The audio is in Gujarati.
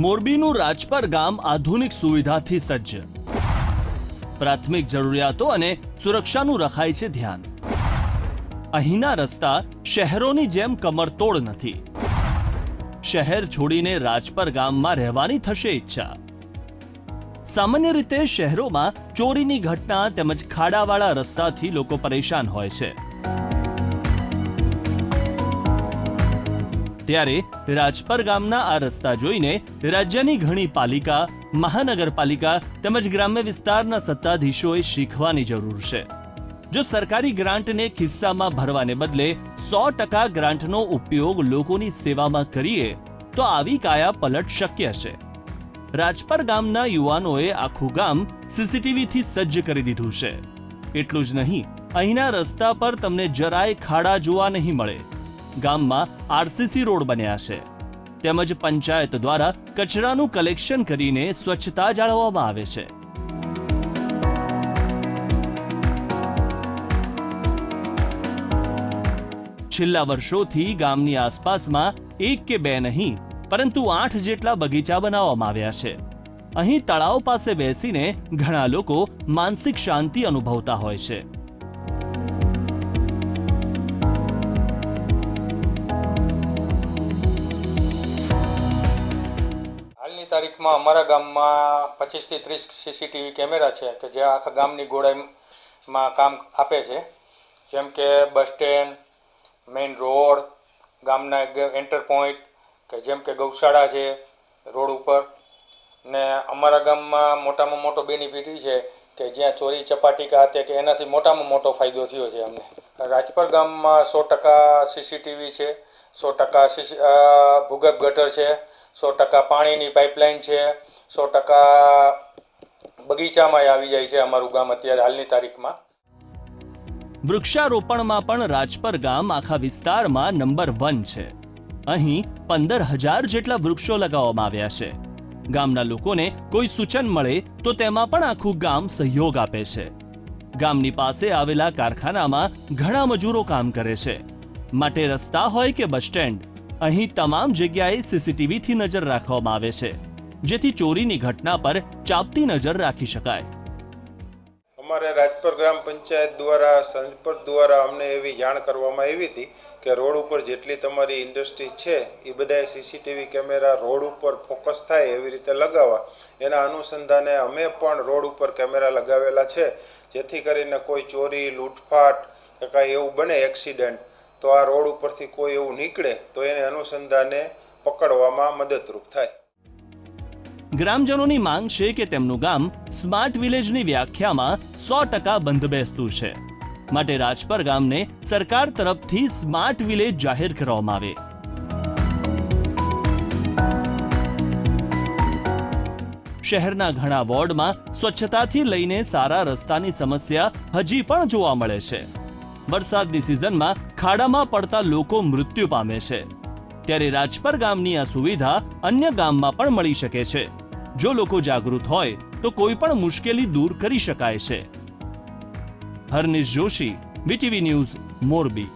મોરબીનું રાજપર ગામ આધુનિક સુવિધાથી સજ્જ. પ્રાથમિક જરૂરિયાતો અને સુરક્ષાનું રખાય છે ધ્યાન. અહીંના રસ્તા શહેરોની જેમ કમરતોડ નથી. શહેર છોડીને રાજપર ગામમાં રહેવાની થશે ઈચ્છા. સામાન્ય રીતે શહેરોમાં ચોરીની ઘટના તેમજ ખાડાવાળા રસ્તાથી લોકો પરેશાન હોય છે. ત્યારે રાજપર ગામના આ રસ્તા જોઈને રાજ્યની ઘણી પાલિકા, મહાનગરપાલિકા તેમજ ગ્રામ્ય વિસ્તારના સત્તાધીશોએ શીખવાની જરૂર છે. જો સરકારી ગ્રાન્ટને ખિસ્સામાં ભરવાને બદલે સો ટકા ગ્રાન્ટનો ઉપયોગ લોકોની સેવામાં કરીએ, તો આવી કાયા પલટ શક્ય છે. રાજપર ગામના યુવાનોએ આખું ગામ સીસીટીવીથી સજ્જ કરી દીધું છે. એટલું જ નહીં, અહીંના રસ્તા પર તમને જરાય ખાડા જોવા નહીં મળે. ગામમાં આરસીસી રોડ બન્યા છે. તેમજ પંચાયત દ્વારા કચરાનું કલેક્શન કરીને સ્વચ્છતા જાળવવામાં આવે છે. છેલ્લા વર્ષોથી ગામની આસપાસમાં એક કે બે નહીં, પરંતુ આઠ જેટલા બગીચા બનાવવામાં આવ્યા છે. અહીં તળાવ પાસે બેસીને ઘણા લોકો માનસિક શાંતિ અનુભવતા હોય છે. હાલની તારીખમાં અમારા ગામમાં પચીસથી ત્રીસ સીસીટીવી કેમેરા છે કે જે આખા ગામની ગોળાઈમાં કામ આપે છે. જેમ કે બસ સ્ટેન્ડ મેઇન રોડ, ગામના એન્ટર પોઈન્ટ કે જેમ કે ગૌશાળા છે રોડ ઉપર. ને અમારા ગામમાં મોટામાં મોટો બેનિફિટ છે કે જ્યાં ચોરી ચપાટીકા હતી કે એનાથી મોટામાં મોટો ફાયદો થયો છે અમને. રાજપર ગામમાં સો ટકા સીસીટીવી છે, સો ટકા ભૂગર્ભ ગટર છે, સો ટકા પાણીની પાઇપલાઇન છે, સો ટકા બગીચામાં આવી જાય છે અમારું ગામ અત્યારે હાલની તારીખમાં. વૃક્ષારોપણમાં પણ રાજપર ગામ આખા વિસ્તારમાં નંબર વન છે. અહીં પંદર હજાર જેટલા વૃક્ષો લગાવવામાં આવ્યા છે. ગામના લોકોને કોઈ સૂચન મળે તો તેમાં પણ આખું ગામ સહયોગ આપે છે. ગામની પાસે આવેલા કારખાનામાં ઘણા મજૂરો કામ કરે છે. માટે રસ્તા હોય કે બસ સ્ટેન્ડ, અહીં તમામ જગ્યાએ સીસીટીવીથી નજર રાખવામાં આવે છે. જેથી ચોરીની ઘટના પર ચાપતી નજર રાખી શકાય. અમારે રાજપર ગ્રામ પંચાયત દ્વારા, સંજપર દ્વારા અમને એવી જાણ કરવામાં આવી હતી કે રોડ ઉપર જેટલી તમારી ઇન્ડસ્ટ્રી છે, એ બધાએ સીસીટીવી કેમેરા રોડ ઉપર ફોકસ થાય એવી રીતે લગાવવા. એના અનુસંધાને અમે પણ રોડ ઉપર કેમેરા લગાવેલા છે, જેથી કરીને કોઈ ચોરી, લૂંટફાટ કે કાંઈ એવું બને, એક્સિડન્ટ, તો આ રોડ ઉપરથી કોઈ એવું નીકળે, તો એને અનુસંધાને પકડવામાં મદદરૂપ થાય. ગ્રામજનોની માંગ છે કે તેમનું ગામ સ્માર્ટ વિલેજની વ્યાખ્યામાં સો ટકા બંધબેસતું છે. માટે રાજપર ગામને સરકાર તરફથી સ્માર્ટ વિલેજ જાહેર કરવામાં આવે. શહેરના ઘણા વોર્ડમાં સ્વચ્છતાથી લઈને સારા રસ્તાની સમસ્યા હજી પણ જોવા મળે છે. વરસાદની સિઝનમાં ખાડામાં પડતા લોકો મૃત્યુ પામે છે. ત્યારે રાજપર ગામની આ સુવિધા અન્ય ગામમાં પણ મળી શકે છે. જો લોકો જાગૃત હોય, તો કોઈ પણ મુશ્કેલી દૂર કરી શકાય છે. Harnish Joshi BTV news, Morbi.